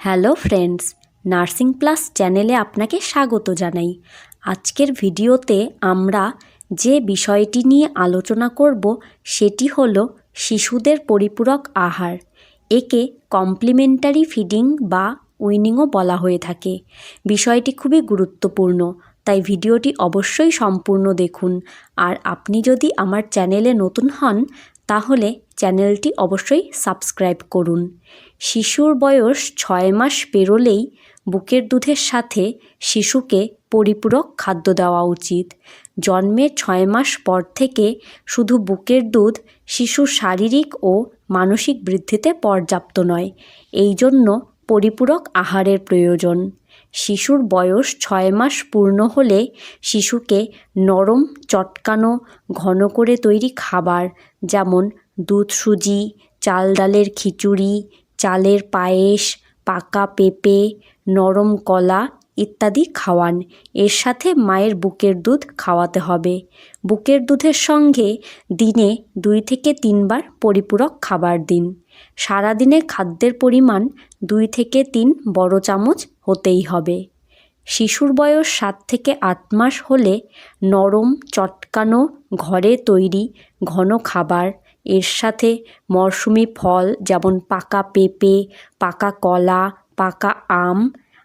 Hello friends, nursing plus চ্যানেলে আপনাকে স্বাগত জানাই। আজকের ভিডিওতে আমরা যে বিষয়টি নিয়ে আলোচনা করব সেটি হলো শিশুদের পরিপূরক আহার। একে কমপ্লিমেন্টারি ফিডিং বা উইনিংও বলা হয়ে থাকে। বিষয়টি খুবই গুরুত্বপূর্ণ, তাই ভিডিওটি অবশ্যই সম্পূর্ণ দেখুন। আর আপনি যদি আমার চ্যানেলে নতুন হন তাহলে চ্যানেলটি অবশ্যই সাবস্ক্রাইব করুন। শিশুর বয়স ছয় মাস পেরোলেই বুকের দুধের সাথে শিশুকে পরিপূরক খাদ্য দেওয়া উচিত। জন্মের ছয় মাস পর থেকে শুধু বুকের দুধ শিশুর শারীরিক ও মানসিক বৃদ্ধিতে পর্যাপ্ত নয় এই জন্য পরিপূরক আহারের প্রয়োজন। শিশুর বয়স ছয় মাস পূর্ণ হলে শিশুকে নরম, চটকানো, ঘন করে তৈরি খাবার যেমন দুধ সুজি, চাল ডালের খিচুড়ি, চালের পায়েস, পাকা পেঁপে, নরম কলা ইত্যাদি খাওয়ান। এর সাথে মায়ের বুকের দুধ খাওয়াতে হবে। বুকের দুধের সঙ্গে দিনে দুই থেকে তিনবার পরিপূরক খাবার দিন। সারাদিনে খাদ্যের পরিমাণ দুই থেকে তিন বড় চামচ হতেই হবে। শিশুর বয়স সাত থেকে আট মাস হলে নরম, চটকানো, ঘরে তৈরি ঘন খাবার। এর সাথে মরশুমি ফল যেমন পাকা পেঁপে, পাকা কলা, পাকা আম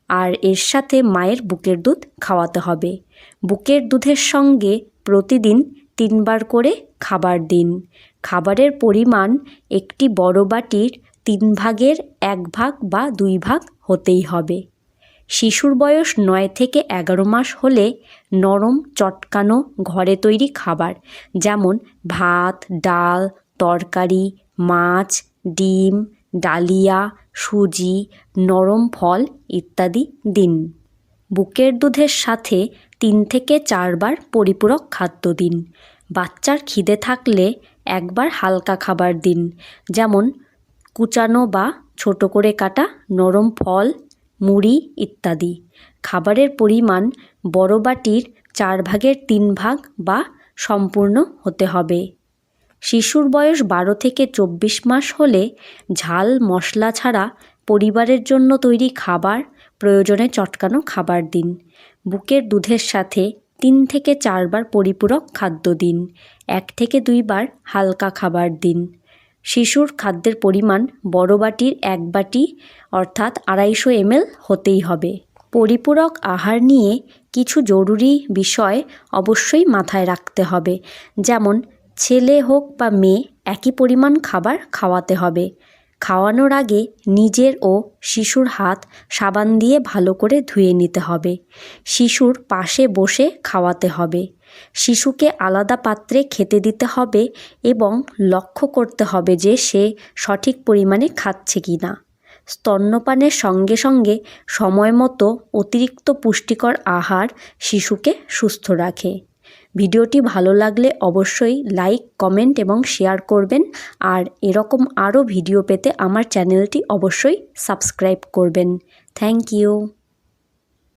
আর এর সাথে মায়ের বুকের দুধ খাওয়াতে হবে। বুকের দুধের সঙ্গে প্রতিদিন তিনবার করে খাবার দিন। খাবারের পরিমাণ একটি বড় বাটির তিন ভাগের এক ভাগ বা দুই ভাগ হতেই হবে। শিশুর বয়স নয় থেকে এগারো মাস হলে নরম, চটকানো ঘরে তৈরি খাবার যেমন ভাত, ডাল, তরকারি, মাছ, ডিম ডালিয়া, সুজি, নরম ফল ইত্যাদি দিন। বুকের দুধের সাথে তিন থেকে চারবার পরিপূরক খাদ্য দিন। বাচ্চার খিদে থাকলে একবার হালকা খাবার দিন। যেমন কুচানো বা ছোট করে কাটা নরম ফল, মুড়ি ইত্যাদি। খাবারের পরিমাণ বড় বাটির চার ভাগের তিন ভাগ বা সম্পূর্ণ হতে হবে। শিশুর বয়স বারো থেকে চব্বিশ মাস হলে ঝাল, মশলা ছাড়া পরিবারের জন্য তৈরি খাবার প্রয়োজনে চটকানো খাবার দিন। বুকের দুধের সাথে তিন থেকে চারবার পরিপূরক খাদ্য দিন। এক থেকে দুইবার হালকা খাবার দিন। শিশুর খাদ্যের পরিমাণ বড় বাটির এক বাটি, অর্থাৎ আড়াইশো এমএল হতেই হবে। পরিপূরক আহার নিয়ে কিছু জরুরি বিষয় অবশ্যই মাথায় রাখতে হবে, যেমন ছেলে হোক বা মেয়ে, একই পরিমাণ খাবার খাওয়াতে হবে। খাওয়ানোর আগে নিজের ও শিশুর হাত সাবান দিয়ে ভালো করে ধুয়ে নিতে হবে। শিশুর পাশে বসে খাওয়াতে হবে। শিশুকে আলাদা পাত্রে খেতে দিতে হবে এবং লক্ষ্য করতে হবে যে সে সঠিক পরিমাণে খাচ্ছে কি না স্তন্যপানের সঙ্গে সঙ্গে সময় মতো অতিরিক্ত পুষ্টিকর আহার শিশুকে সুস্থ রাখে। ভিডিওটি ভালো লাগলে অবশ্যই লাইক, কমেন্ট এবং শেয়ার করবেন। আর এরকম আরও ভিডিও পেতে আমার চ্যানেলটি অবশ্যই সাবস্ক্রাইব করবেন। Thank you.